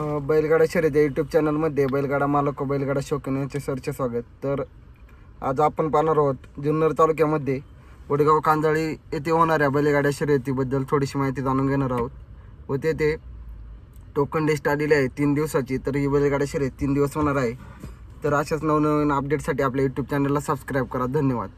बैलगाडा शर्यत या यूट्यूब चॅनलमध्ये बैलगाडा मालक व बैलगाडा शौकीन यांचे सरचे स्वागत. तर आज आपण पाहणार आहोत जुन्नर तालुक्यामध्ये वडगाव कांजाळी येथे होणाऱ्या बैलगाड्या शर्यतीबद्दल थोडीशी माहिती जाणून घेणार आहोत. व तेथे टोकन लिस्ट आलेली आहे तीन दिवसाची तर ही बैलगाड्या शर्यत तीन दिवस होणार आहे. तर अशाच नवनवीन अपडेटसाठी आपल्या यूट्यूब चॅनलला सबस्क्राईब करा. धन्यवाद.